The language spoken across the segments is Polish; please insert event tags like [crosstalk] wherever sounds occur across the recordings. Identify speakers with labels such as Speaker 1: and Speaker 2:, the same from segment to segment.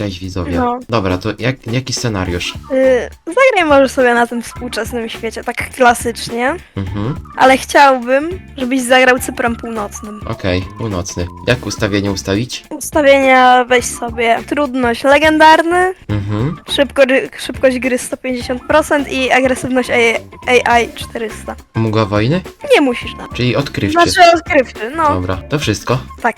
Speaker 1: Cześć widzowie.
Speaker 2: No.
Speaker 1: Dobra, to jak, jaki scenariusz?
Speaker 2: Y, zagraj może sobie na tym współczesnym świecie, tak klasycznie,
Speaker 1: Mhm,
Speaker 2: ale chciałbym, żebyś zagrał Cyprem Północnym.
Speaker 1: okej, północny. Jak ustawienie ustawić?
Speaker 2: Ustawienia weź sobie trudność legendarny,
Speaker 1: Mhm,
Speaker 2: szybko, szybkość gry 150% i agresywność AI, AI 400.
Speaker 1: mgła wojny?
Speaker 2: Nie musisz na.
Speaker 1: Czyli odkrywczy.
Speaker 2: Znaczy odkrywczy, no
Speaker 1: Dobra, to wszystko?
Speaker 2: tak.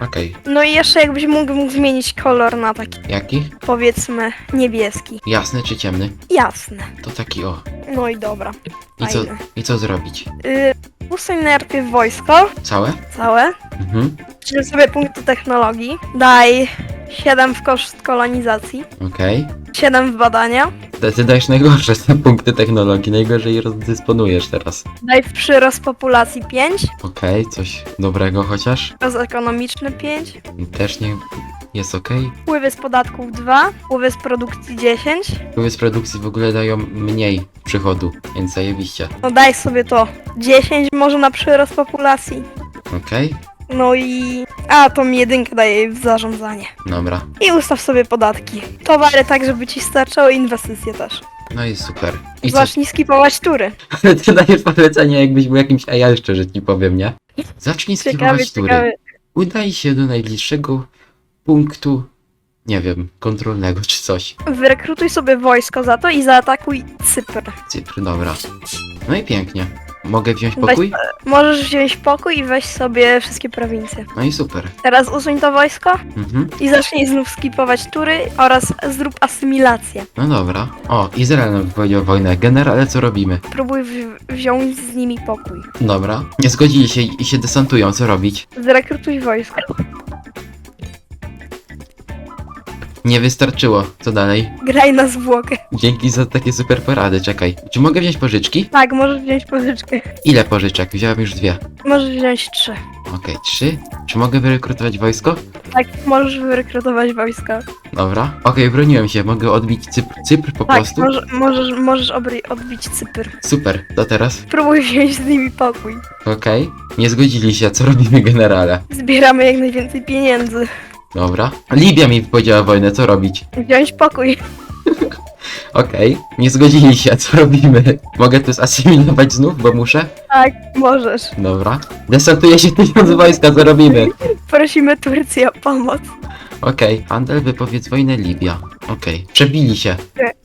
Speaker 1: Okej.
Speaker 2: No i jeszcze jakbyś mógł, mógł zmienić kolor na taki
Speaker 1: Jaki?
Speaker 2: powiedzmy niebieski.
Speaker 1: Jasny czy ciemny?
Speaker 2: Jasny.
Speaker 1: To taki o.
Speaker 2: No i dobra.
Speaker 1: I co, i co zrobić?
Speaker 2: Y, usuń najpierw wojsko
Speaker 1: Całe?
Speaker 2: całe.
Speaker 1: Mhm,
Speaker 2: Czyli sobie punkty technologii. Daj 7 w koszt kolonizacji,
Speaker 1: okej.
Speaker 2: 7 w badania.
Speaker 1: Ty, ty dajesz najgorsze te punkty technologii, najgorzej je rozdysponujesz teraz.
Speaker 2: Daj w przyrost populacji 5,
Speaker 1: Okej, coś dobrego chociaż?
Speaker 2: przyrost ekonomiczny 5,
Speaker 1: Też nie jest okej.
Speaker 2: wpływy z podatków 2, wpływy z produkcji 10.
Speaker 1: Wpływy z produkcji w ogóle dają mniej przychodu, więc zajebiście.
Speaker 2: No daj sobie to 10 może na przyrost populacji.
Speaker 1: Okej?
Speaker 2: No i... A, to mi jedynkę daje w zarządzanie.
Speaker 1: Dobra.
Speaker 2: I ustaw sobie podatki. Towary tak, żeby ci starczały, inwestycje też.
Speaker 1: No i super. I co?
Speaker 2: Zacznij skipować tury. [laughs]
Speaker 1: Ale ty dajesz polecenie jakbyś był jakimś AI szczerze ci powiem, nie? Zacznij
Speaker 2: Ciekawy,
Speaker 1: skipować tury.
Speaker 2: ciekawy.
Speaker 1: Udaj się do najbliższego punktu, nie wiem, kontrolnego czy coś.
Speaker 2: Wyrekrutuj sobie wojsko za to i zaatakuj Cypr.
Speaker 1: Cypr, dobra. No i pięknie. Mogę wziąć
Speaker 2: Weź-
Speaker 1: pokój?
Speaker 2: Możesz wziąć pokój i weź sobie wszystkie prowincje.
Speaker 1: No i super.
Speaker 2: Teraz usuń to wojsko
Speaker 1: Mhm.
Speaker 2: i zacznij znów skipować tury oraz zrób asymilację.
Speaker 1: No dobra. O, Izrael nam wypowiedział wojnę. Generale, co robimy?
Speaker 2: Próbuj w- wziąć z nimi pokój.
Speaker 1: Dobra. Nie zgodzili się i się desantują, co robić?
Speaker 2: Zrekrutuj wojsko.
Speaker 1: Nie wystarczyło. Co dalej?
Speaker 2: Graj na zwłokę.
Speaker 1: Dzięki za takie super porady, czekaj. Czy mogę wziąć pożyczki?
Speaker 2: Tak, możesz wziąć pożyczkę.
Speaker 1: Ile pożyczek? Wziąłem już dwie.
Speaker 2: Możesz wziąć trzy.
Speaker 1: Okej, trzy. Czy mogę wyrekrutować wojsko?
Speaker 2: Tak, możesz wyrekrutować wojsko.
Speaker 1: Dobra. Okej, broniłem się. Mogę odbić Cypr, Cypr po
Speaker 2: Tak,
Speaker 1: prostu?
Speaker 2: może, możesz, możesz obry, odbić Cypr.
Speaker 1: Super. To teraz?
Speaker 2: Spróbuj wziąć z nimi pokój.
Speaker 1: Okej. Nie zgodzili się. Co robimy, generale?
Speaker 2: Zbieramy jak najwięcej pieniędzy.
Speaker 1: Dobra. Libia mi powiedziała wojnę. Co robić?
Speaker 2: Wziąć pokój. [laughs]
Speaker 1: Okej. Nie zgodzili się. Co robimy? Mogę to zasymilować znów, bo muszę?
Speaker 2: Tak, możesz.
Speaker 1: Dobra. Desantuje się tysiąc [laughs] wojska. Co robimy?
Speaker 2: Prosimy Turcję o pomoc.
Speaker 1: Okej. Handel, wypowiedz wojnę Libia. Okej. Przebili się.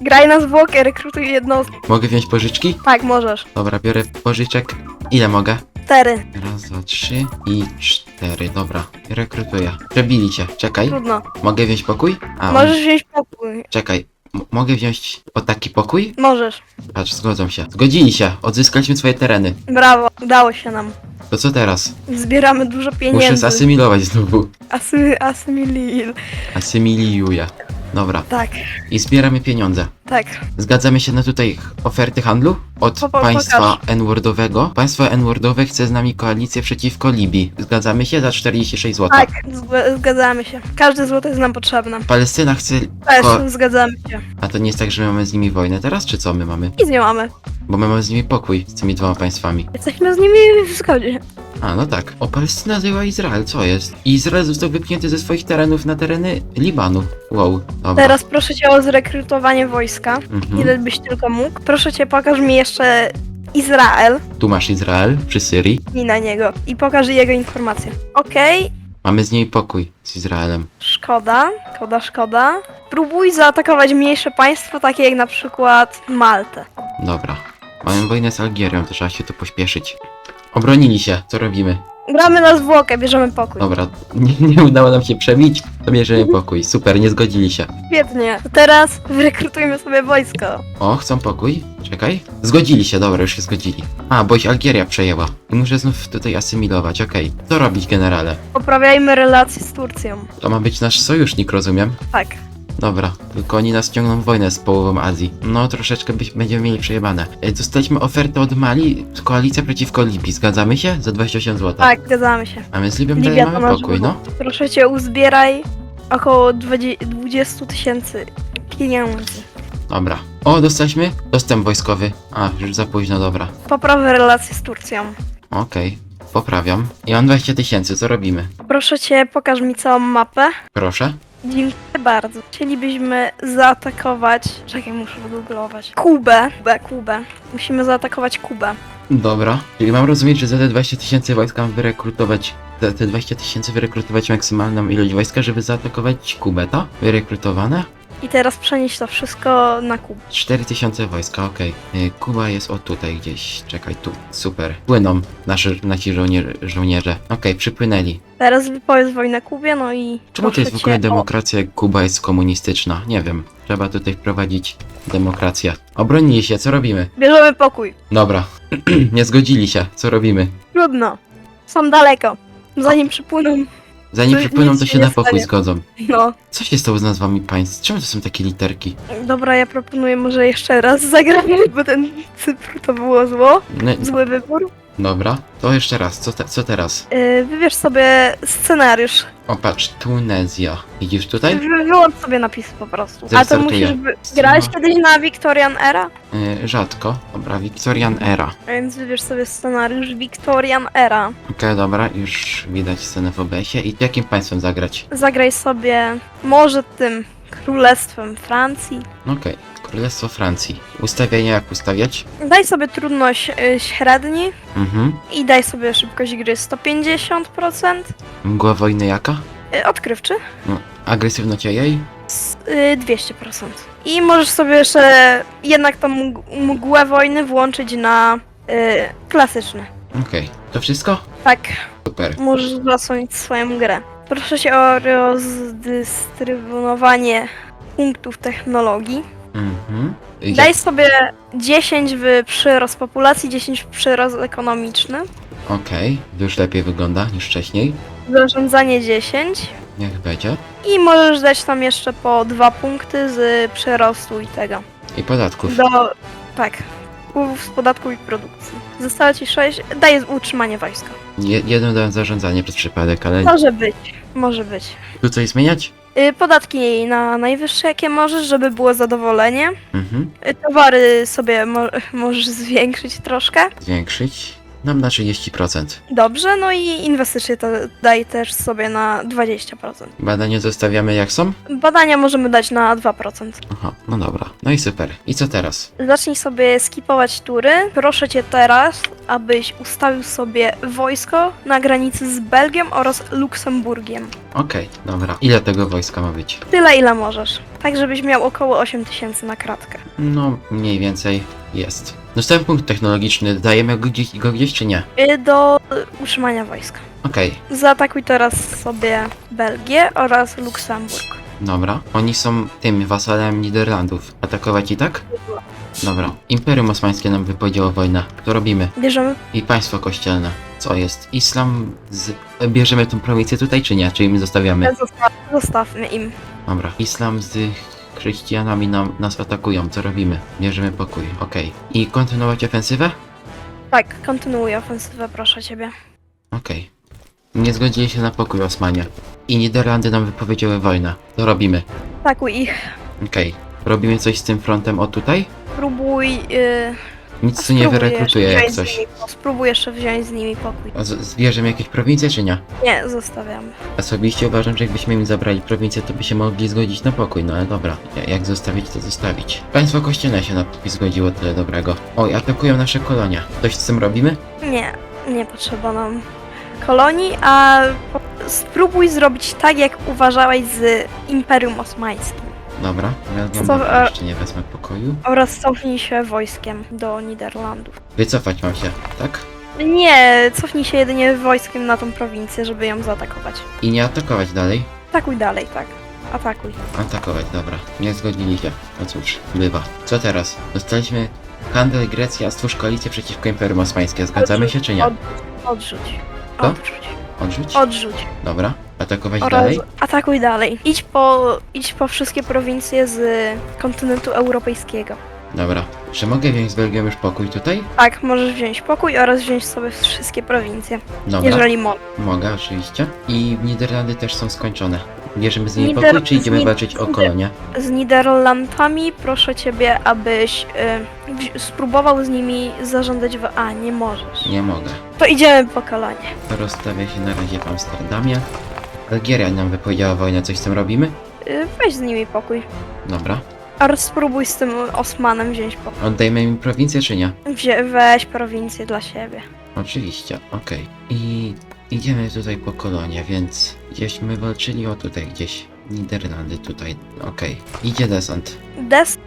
Speaker 2: Graj na zwłokę, rekrutuj jednostki.
Speaker 1: Mogę wziąć pożyczki?
Speaker 2: Tak, możesz.
Speaker 1: Dobra, biorę pożyczek. Ile mogę?
Speaker 2: Cztery.
Speaker 1: Raz, dwa, trzy i cztery. Dobra, rekrutuję. Przebili cię. Czekaj.
Speaker 2: Trudno.
Speaker 1: Mogę wziąć pokój? A,
Speaker 2: Możesz wziąć pokój.
Speaker 1: czekaj. M- mogę wziąć o taki pokój?
Speaker 2: Możesz.
Speaker 1: Patrz, zgodzą się. Zgodzili się. Odzyskaliśmy swoje tereny.
Speaker 2: Brawo, udało się nam.
Speaker 1: To co teraz?
Speaker 2: Zbieramy dużo
Speaker 1: Muszę
Speaker 2: pieniędzy.
Speaker 1: zasymilować znowu.
Speaker 2: Asy, asymilil.
Speaker 1: Asymiliuję. Dobra.
Speaker 2: Tak,
Speaker 1: I zbieramy pieniądze.
Speaker 2: Tak.
Speaker 1: Zgadzamy się na tutaj oferty handlu od
Speaker 2: Po- po-
Speaker 1: państwa. N-wordowego. Państwo N-wordowe chce z nami koalicję przeciwko Libii. Zgadzamy się za 46 zł.
Speaker 2: Tak, zg- zgadzamy się. Każde złoto jest nam potrzebne.
Speaker 1: Palestyna chce.
Speaker 2: Też
Speaker 1: Ko-
Speaker 2: zgadzamy się.
Speaker 1: A to nie jest tak, że my mamy z nimi wojnę teraz, czy co my mamy?
Speaker 2: Nic nie mamy.
Speaker 1: Bo my mamy z nimi pokój, z tymi dwoma państwami.
Speaker 2: Jesteśmy z nimi w zgodzie.
Speaker 1: A, no tak. O, Palestyna zajęła Izrael, co jest? Izrael został wypchnięty ze swoich terenów na tereny Libanu. Wow, dobra.
Speaker 2: Teraz proszę cię o zrekrutowanie wojska.
Speaker 1: Mhm.
Speaker 2: Ile byś tylko mógł. Proszę cię, pokaż mi jeszcze Izrael
Speaker 1: Tu masz Izrael, przy Syrii.
Speaker 2: i na niego. I pokaż jego informacje. Okej,
Speaker 1: Mamy z niej pokój, z Izraelem.
Speaker 2: szkoda, szkoda, szkoda. Próbuj zaatakować mniejsze państwo, takie jak na przykład Maltę.
Speaker 1: Dobra. Mamy wojnę z Algierią, to trzeba się tu pośpieszyć. Obronili się, co robimy?
Speaker 2: Gramy na zwłokę, bierzemy pokój.
Speaker 1: Dobra, [laughs] nie, nie udało nam się przebić, to bierzemy pokój. Super, nie zgodzili się.
Speaker 2: Świetnie. To Teraz wyrekrutujmy sobie wojsko.
Speaker 1: O, chcą pokój? Czekaj. Zgodzili się, dobra, już się zgodzili. A, bo ich Algieria przejęła. Muszę znów tutaj asymilować, okej. Co robić, generale?
Speaker 2: Poprawiajmy relacje z Turcją.
Speaker 1: To ma być nasz sojusznik, rozumiem?
Speaker 2: Tak.
Speaker 1: Dobra, tylko oni nas ciągną wojnę z połową Azji. No, troszeczkę byś, będziemy mieli przejebane. E, Dostaliśmy ofertę od Mali, koalicja przeciwko Libii. Zgadzamy się? Za 28 zł.
Speaker 2: Tak, zgadzamy się.
Speaker 1: A my z Libią
Speaker 2: Libia
Speaker 1: dalej
Speaker 2: to
Speaker 1: mamy
Speaker 2: nasz
Speaker 1: pokój, no.
Speaker 2: Proszę cię, uzbieraj około 20 20 tysięcy pieniędzy.
Speaker 1: Dobra. O, dostaliśmy dostęp wojskowy. A, już za późno, dobra.
Speaker 2: Poprawę relacje z Turcją.
Speaker 1: Okej, poprawiam. I mam 20 tysięcy, co robimy?
Speaker 2: Proszę cię, pokaż mi całą mapę.
Speaker 1: Proszę.
Speaker 2: Dziękuję bardzo. Chcielibyśmy zaatakować. Czekaj, muszę wygooglować. Kubę. Kubę, Kubę. Musimy zaatakować Kubę.
Speaker 1: Dobra. Czyli mam rozumieć, że za te 20 tysięcy wojska mam wyrekrutować. Za te 20 tysięcy wyrekrutować maksymalną ilość wojska, żeby zaatakować Kubę, to? Wyrekrutowane?
Speaker 2: I teraz przenieść to wszystko na Kubę.
Speaker 1: 4000 wojska, okej. Y, Kuba jest o tutaj gdzieś. Czekaj, tu. Super. Płyną nasze, nasi żołnierze. żołnierze. Okej, przypłynęli.
Speaker 2: Teraz wypowiedz wojnę Kubie, no i.
Speaker 1: Czemu to jest w ogóle
Speaker 2: cię o-
Speaker 1: demokracja, jak Kuba jest komunistyczna? Nie wiem. Trzeba tutaj wprowadzić demokrację. Obronili się, co robimy?
Speaker 2: Bierzemy pokój.
Speaker 1: Dobra. [clears throat] Nie zgodzili się, co robimy?
Speaker 2: Trudno. Są daleko. Zanim przypłyną.
Speaker 1: Zanim
Speaker 2: To
Speaker 1: przypłyną,
Speaker 2: nic
Speaker 1: to
Speaker 2: się
Speaker 1: się
Speaker 2: nie
Speaker 1: na pokój
Speaker 2: stanie.
Speaker 1: zgodzą.
Speaker 2: No.
Speaker 1: Co się stało z nazwami państw? Czemu to są takie literki?
Speaker 2: Dobra, ja proponuję może jeszcze raz zagramy, bo ten Cypr to było zło.
Speaker 1: No,
Speaker 2: Zły wybór.
Speaker 1: Dobra, to jeszcze raz. Co, te, co teraz?
Speaker 2: Yy, wybierz sobie scenariusz.
Speaker 1: O, patrz, Tunezja. Widzisz tutaj?
Speaker 2: Wy, wyłącz sobie napisy po prostu. A to musisz. By... Grałeś kiedyś na Victorian Era?
Speaker 1: Y, rzadko. Dobra, Victorian Era.
Speaker 2: A Więc wybierz sobie scenariusz Victorian Era.
Speaker 1: Okej, dobra, już widać scenę w OBS-ie. I jakim państwem zagrać?
Speaker 2: Zagraj sobie może tym królestwem Francji.
Speaker 1: Okej, Królestwo Francji. Ustawienie jak ustawiać?
Speaker 2: Daj sobie trudność y, średni
Speaker 1: Mhm.
Speaker 2: i daj sobie szybkość gry 150%.
Speaker 1: Mgła wojny jaka?
Speaker 2: Y, odkrywczy
Speaker 1: Agresywność jej?
Speaker 2: s- y, 200%. I możesz sobie jeszcze jednak tą mg- mgłę wojny włączyć na y, klasyczny.
Speaker 1: Okej, to wszystko?
Speaker 2: Tak,
Speaker 1: Super.
Speaker 2: możesz zasłonić swoją grę. Proszę cię o rozdystrybuowanie punktów technologii.
Speaker 1: Mhm. Ja-
Speaker 2: Daj sobie 10 w przyrost populacji, 10 w przyrost ekonomiczny.
Speaker 1: Okej, już lepiej wygląda niż wcześniej.
Speaker 2: Zarządzanie 10.
Speaker 1: Niech będzie.
Speaker 2: I możesz dać tam jeszcze po 2 punkty z przyrostu i tego.
Speaker 1: I podatków.
Speaker 2: Do. Tak. Wpływów z podatku i produkcji. Zostało ci 6. Daję utrzymanie wojska.
Speaker 1: Je, jedno dałem zarządzanie przez przypadek, ale
Speaker 2: Może być. Może być.
Speaker 1: tu coś zmieniać?
Speaker 2: Y, Podatki na najwyższe, jakie możesz, żeby było zadowolenie.
Speaker 1: Mhm.
Speaker 2: Y, Towary sobie mo możesz zwiększyć troszkę.
Speaker 1: Zwiększyć. Nam na 30%.
Speaker 2: Dobrze, no i inwestycje to daj też sobie na 20%.
Speaker 1: Badania zostawiamy jak są?
Speaker 2: Badania możemy dać na 2%.
Speaker 1: Aha, no dobra. No i super. I co teraz?
Speaker 2: Zacznij sobie skipować tury. Proszę cię teraz, abyś ustawił sobie wojsko na granicy z Belgią oraz Luksemburgiem.
Speaker 1: Okej, dobra. Ile tego wojska ma być?
Speaker 2: Tyle ile możesz. Tak, żebyś miał około 8 tysięcy na kratkę.
Speaker 1: No, mniej więcej jest. Dostałem punkt technologiczny. Dajemy go gdzieś, go gdzieś czy nie?
Speaker 2: Y, Do utrzymania wojska.
Speaker 1: Okej,
Speaker 2: Zaatakuj teraz sobie Belgię oraz Luksemburg.
Speaker 1: dobra. Oni są tym wasalem Niderlandów. Atakować i tak? Dobra. Imperium Osmańskie nam wypowiedziało wojnę. To robimy.
Speaker 2: Bierzemy
Speaker 1: I państwo kościelne. Co jest? Islam z... Bierzemy tą prowincję tutaj czy nie? Czy im zostawiamy?
Speaker 2: Zostaw, zostawmy im.
Speaker 1: Dobra. Islam z chrześcijanami nam, nas atakują. Co robimy? Bierzemy pokój. Okej. I kontynuować ofensywę?
Speaker 2: Tak, kontynuuj ofensywę, proszę ciebie.
Speaker 1: Okej. Nie zgodzili się na pokój Osmanie. I Niderlandy nam wypowiedziały wojnę. To robimy.
Speaker 2: Atakuj ich.
Speaker 1: Okej. Robimy coś z tym frontem o tutaj?
Speaker 2: Spróbuj. Yy,
Speaker 1: Nic tu nie
Speaker 2: spróbuj
Speaker 1: wyrekrutuję
Speaker 2: jeszcze
Speaker 1: jak
Speaker 2: wziąć
Speaker 1: coś.
Speaker 2: z nimi- Spróbuj jeszcze wziąć z nimi pokój.
Speaker 1: A z- Zbierzemy jakieś prowincje czy nie?
Speaker 2: Nie, zostawiamy.
Speaker 1: Osobiście uważam, że jakbyśmy im zabrali prowincję, to by się mogli zgodzić na pokój, no ale dobra. Ja- Jak zostawić, to zostawić. Państwo kościelne się na pokój zgodziło, tyle dobrego. Oj, atakują nasze kolonie. Coś z tym robimy?
Speaker 2: Nie, nie potrzeba nam kolonii, a po, spróbuj zrobić tak, jak uważałeś z Imperium Osmańskim.
Speaker 1: Dobra, ja
Speaker 2: Co,
Speaker 1: mam
Speaker 2: e-
Speaker 1: jeszcze nie wezmę pokoju.
Speaker 2: Oraz cofnij się wojskiem do Niderlandów.
Speaker 1: Wycofać mam się, tak?
Speaker 2: Nie, cofnij się jedynie wojskiem na tą prowincję, żeby ją zaatakować.
Speaker 1: I nie atakować dalej?
Speaker 2: Atakuj dalej, tak. Atakuj.
Speaker 1: Atakować, dobra. Nie zgodzili się. No cóż, bywa. Co teraz? Dostaliśmy handel Grecja, stwórz koalicję przeciwko Imperium Osmańskie. Zgadzamy się czy nie?
Speaker 2: Od, odrzuć.
Speaker 1: Co?
Speaker 2: Odrzuć.
Speaker 1: Odrzuć?
Speaker 2: Odrzuć.
Speaker 1: Dobra. Atakować
Speaker 2: Oraz
Speaker 1: dalej?
Speaker 2: atakuj dalej. Idź po, idź po wszystkie prowincje z kontynentu europejskiego.
Speaker 1: Dobra. Czy mogę wziąć z Belgią już pokój tutaj?
Speaker 2: Tak, możesz wziąć pokój oraz wziąć sobie wszystkie prowincje,
Speaker 1: Dobra.
Speaker 2: jeżeli możesz.
Speaker 1: Mogę, oczywiście. I Niderlandy też są skończone. Bierzemy z nimi
Speaker 2: Nider-
Speaker 1: pokój, czy idziemy walczyć o
Speaker 2: z Nider-
Speaker 1: kolonię?
Speaker 2: Z Niderlandami proszę ciebie, abyś y, wzi- spróbował z nimi zarządzać w... A, nie możesz.
Speaker 1: Nie mogę.
Speaker 2: To idziemy po kolonie.
Speaker 1: To rozstawia się na razie w Amsterdamie. Algieria nam wypowiedziała wojnę, coś z tym robimy?
Speaker 2: Y, weź z nimi pokój.
Speaker 1: Dobra.
Speaker 2: A spróbuj z tym Osmanem wziąć pokój.
Speaker 1: Oddajmy mi prowincję, czy nie?
Speaker 2: Wzie, weź prowincję dla siebie.
Speaker 1: Oczywiście, okej. I idziemy tutaj po kolonie, więc gdzieś my walczyli o tutaj gdzieś. Niderlandy tutaj, okej. Idzie desant.
Speaker 2: Des...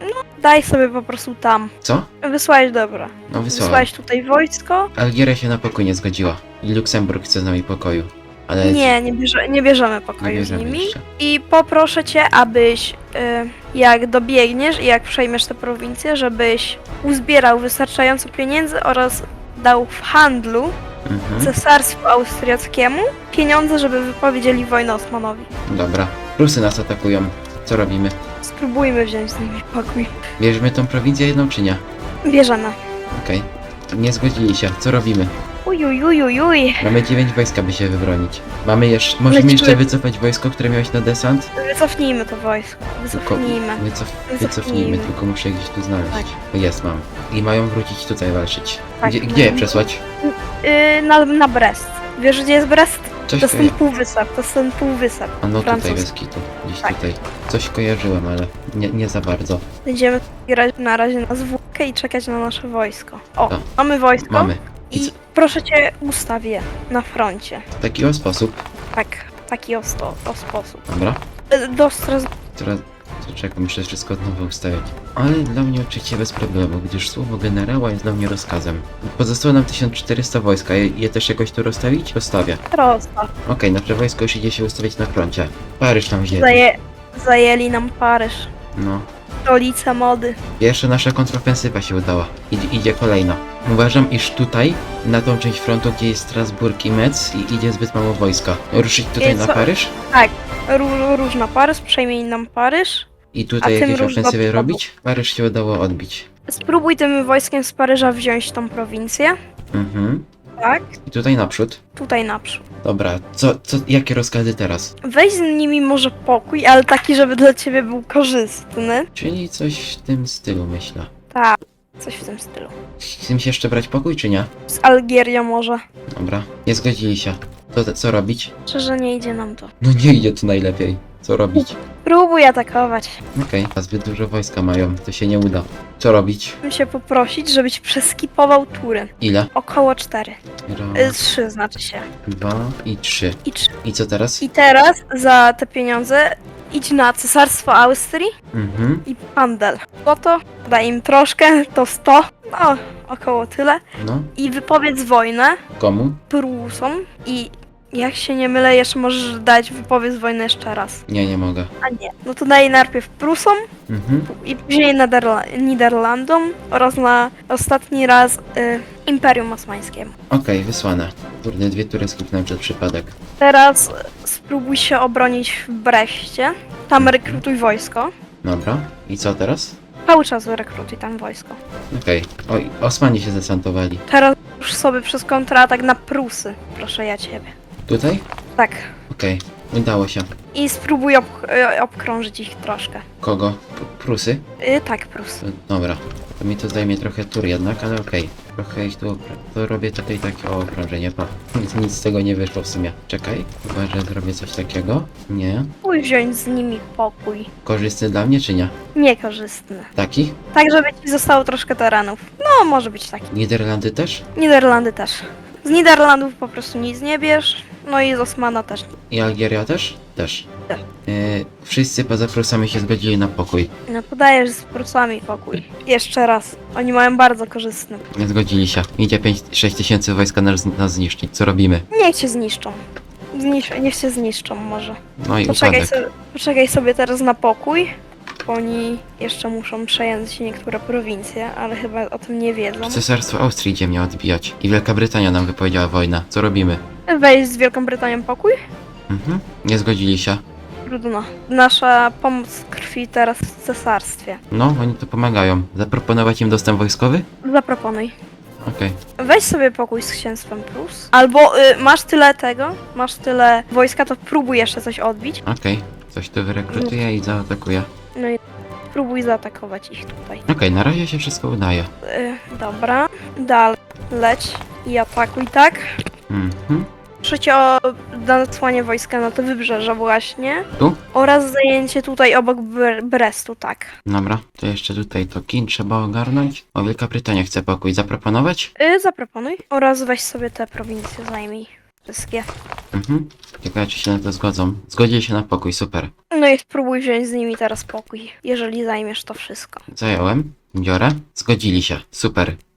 Speaker 2: No, daj sobie po prostu tam.
Speaker 1: Co?
Speaker 2: Wysłałeś dobra.
Speaker 1: No wysłałem.
Speaker 2: Wysłałeś tutaj wojsko.
Speaker 1: Algieria się na pokój nie zgodziła. I Luksemburg chce z nami pokoju. Ale
Speaker 2: Nie, nie, bierze, nie bierzemy pokoju z
Speaker 1: bierzemy
Speaker 2: nimi.
Speaker 1: jeszcze.
Speaker 2: I poproszę cię, abyś y, jak dobiegniesz i jak przejmiesz tę prowincję, żebyś uzbierał wystarczająco pieniędzy oraz dał w handlu
Speaker 1: Mhm.
Speaker 2: cesarstwu austriackiemu pieniądze, żeby wypowiedzieli wojnę Osmanowi.
Speaker 1: Dobra. Rusy nas atakują. Co robimy?
Speaker 2: Spróbujmy wziąć z nimi pokój.
Speaker 1: Bierzemy tą prowincję jedną czy nie?
Speaker 2: Bierzemy.
Speaker 1: Okej. Nie zgodzili się. Co robimy?
Speaker 2: Uj, uj, uj, uj, uj.
Speaker 1: Mamy dziewięć wojska, by się wybronić. Mamy jeszcze... Możemy
Speaker 2: Lecimy.
Speaker 1: jeszcze wycofać wojsko, które miałeś na desant?
Speaker 2: Wycofnijmy to wojsko.
Speaker 1: Tylko
Speaker 2: Wycofnijmy.
Speaker 1: wycof...
Speaker 2: Wycofnijmy.
Speaker 1: wycofnijmy, tylko muszę je gdzieś tu znaleźć.
Speaker 2: Tak.
Speaker 1: Jest, mam. I mają wrócić tutaj walczyć.
Speaker 2: Tak,
Speaker 1: Gdzie, gdzie je przesłać?
Speaker 2: Yy, na, na Brest. Wiesz, gdzie jest Brest?
Speaker 1: Coś
Speaker 2: To jest ten półwysep, to jest ten półwysep.
Speaker 1: A no tutaj
Speaker 2: francuski.
Speaker 1: bez kitu. Gdzieś
Speaker 2: Tak.
Speaker 1: tutaj. Coś kojarzyłem, ale nie, nie za bardzo.
Speaker 2: Będziemy grać na razie na zwłokę i czekać na nasze wojsko. O,
Speaker 1: To.
Speaker 2: mamy wojsko.
Speaker 1: Mamy. I
Speaker 2: proszę cię, ustaw je na froncie.
Speaker 1: W taki o sposób.
Speaker 2: Tak, taki o, sto, o sposób.
Speaker 1: Dobra.
Speaker 2: Y, Do Stras...
Speaker 1: Teraz to czekaj, muszę wszystko od nowa ustawiać. Ale dla mnie oczywiście bez problemu, gdyż słowo generała jest dla mnie rozkazem. Pozostało nam 1400 wojska, je, je też jakoś tu rozstawić? Rozstawię.
Speaker 2: Rozstaw.
Speaker 1: Okej, nasze wojsko już idzie się ustawić na froncie. Paryż tam wzięli.
Speaker 2: Zaje... Zajęli nam Paryż.
Speaker 1: No.
Speaker 2: Stolica mody.
Speaker 1: Pierwsza nasza kontrofensywa się udała. Idzie, idzie kolejna. Uważam, iż tutaj, na tą część frontu, gdzie jest Strasburg i Metz, i idzie zbyt mało wojska. Ruszyć tutaj na
Speaker 2: co?
Speaker 1: Paryż?
Speaker 2: Ró róż na Paryż, przejmij nam Paryż.
Speaker 1: I tutaj
Speaker 2: A tym
Speaker 1: jakieś
Speaker 2: róż do
Speaker 1: ofensywy robić? Paryż się udało odbić.
Speaker 2: Spróbuj tym wojskiem z Paryża wziąć tą prowincję.
Speaker 1: Mhm.
Speaker 2: Tak,
Speaker 1: I tutaj naprzód.
Speaker 2: tutaj naprzód.
Speaker 1: Dobra, co, co, jakie rozkazy teraz?
Speaker 2: Weź z nimi może pokój, ale taki, żeby dla ciebie był korzystny.
Speaker 1: Czyli coś w tym stylu, myślę.
Speaker 2: Tak, coś w tym stylu.
Speaker 1: Chcemy się jeszcze brać pokój, czy nie?
Speaker 2: Z Algierią może.
Speaker 1: Dobra, nie zgodzili się. To, co robić?
Speaker 2: Szczerze nie idzie nam to.
Speaker 1: No nie idzie tu najlepiej. Co robić?
Speaker 2: Próbuj atakować.
Speaker 1: Okej, a zbyt dużo wojska mają, to się nie uda. Co robić?
Speaker 2: Chcę się poprosić, żebyś przeskipował tury.
Speaker 1: Ile?
Speaker 2: Około 4.
Speaker 1: Raz,
Speaker 2: 3 znaczy się.
Speaker 1: dwa i trzy.
Speaker 2: I 3.
Speaker 1: I co teraz?
Speaker 2: I teraz za te pieniądze idź na Cesarstwo Austrii
Speaker 1: Mhm,
Speaker 2: i handel. No to daj im troszkę, to 100. No, około tyle.
Speaker 1: no.
Speaker 2: I wypowiedz wojnę
Speaker 1: Komu?
Speaker 2: Prusom i jak się nie mylę, jeszcze możesz dać wypowiedz wojnę jeszcze raz.
Speaker 1: Nie, nie mogę.
Speaker 2: A nie. No to daj najpierw Prusom
Speaker 1: Mhm,
Speaker 2: i później Nederla- Niderlandom oraz na ostatni raz y, Imperium Osmańskiemu.
Speaker 1: okej, wysłane. Kurde, dwie tury skipnąłem przez przypadek.
Speaker 2: Teraz y, spróbuj się obronić w Brechcie. Tam rekrutuj wojsko.
Speaker 1: Dobra, i co teraz?
Speaker 2: Cały czas rekrutuj tam wojsko.
Speaker 1: Okej. Oj, Osmani się zesantowali.
Speaker 2: Teraz już sobie przez kontratak na Prusy. Proszę ja ciebie.
Speaker 1: Tutaj?
Speaker 2: Tak.
Speaker 1: Okej, udało się.
Speaker 2: I spróbuj ob- y, obkrążyć ich troszkę.
Speaker 1: Kogo? P- Prusy?
Speaker 2: Y, tak, Prusy.
Speaker 1: To, dobra. To mi to zajmie trochę tur jednak, ale okej. Trochę ich tu opra- To robię tutaj takie o okrążenie, pa. Nic, nic z tego nie wyszło w sumie. Czekaj, chyba, że zrobię coś takiego. Nie.
Speaker 2: Spróbuj wziąć z nimi pokój.
Speaker 1: Korzystny dla mnie, czy nie?
Speaker 2: Niekorzystny.
Speaker 1: Taki?
Speaker 2: Tak, żeby ci zostało troszkę terenów. No, może być taki.
Speaker 1: Niderlandy też?
Speaker 2: Niderlandy też. Z Niderlandów po prostu nic nie bierz. No i z Osmana też.
Speaker 1: I Algieria też? Też.
Speaker 2: Tak.
Speaker 1: Yy, wszyscy poza Prusami się zgodzili na pokój.
Speaker 2: No podajesz z Prusami pokój. Jeszcze raz. Oni mają bardzo korzystny.
Speaker 1: Nie zgodzili się. Idzie 5-6 tysięcy wojska nas, nas zniszczyć. Co robimy?
Speaker 2: Niech cię zniszczą. Znisz niech cię zniszczą może.
Speaker 1: No i
Speaker 2: Poczekaj,
Speaker 1: upadek.
Speaker 2: sobie, poczekaj sobie teraz na pokój. Oni jeszcze muszą przejąć niektóre prowincje, ale chyba o tym nie wiedzą.
Speaker 1: Cesarstwo Austrii idzie mnie odbijać. I Wielka Brytania nam wypowiedziała wojnę. Co robimy?
Speaker 2: Wejść z Wielką Brytanią pokój?
Speaker 1: Mhm. Nie zgodzili się.
Speaker 2: Trudno. Nasza pomoc krwi teraz w cesarstwie.
Speaker 1: No, oni tu pomagają. Zaproponować im dostęp wojskowy?
Speaker 2: Zaproponuj.
Speaker 1: Okej.
Speaker 2: Weź sobie pokój z księstwem plus. Albo y, masz tyle tego, masz tyle wojska, to próbuj jeszcze coś odbić.
Speaker 1: Okej. Coś tu wyrekrutuję i zaatakuję.
Speaker 2: No i spróbuj zaatakować ich tutaj.
Speaker 1: Okej, na razie się wszystko udaje.
Speaker 2: Y, dobra. Dalej. Leć i atakuj, tak?
Speaker 1: Mhm.
Speaker 2: Proszę o nasłanie wojska na te wybrzeże właśnie.
Speaker 1: Tu?
Speaker 2: Oraz zajęcie tutaj obok Bre- Brestu, tak.
Speaker 1: Dobra, to jeszcze tutaj to kin trzeba ogarnąć. O, Wielka Brytania chce pokój zaproponować?
Speaker 2: Y, zaproponuj. Oraz weź sobie te prowincje, zajmij. Wszystkie.
Speaker 1: Mhm. Ciekawe, czy się na to zgodzą. Zgodzili się na pokój, super.
Speaker 2: No i spróbuj wziąć z nimi teraz pokój, jeżeli zajmiesz to wszystko.
Speaker 1: Zająłem. Biorę. Zgodzili się. Super.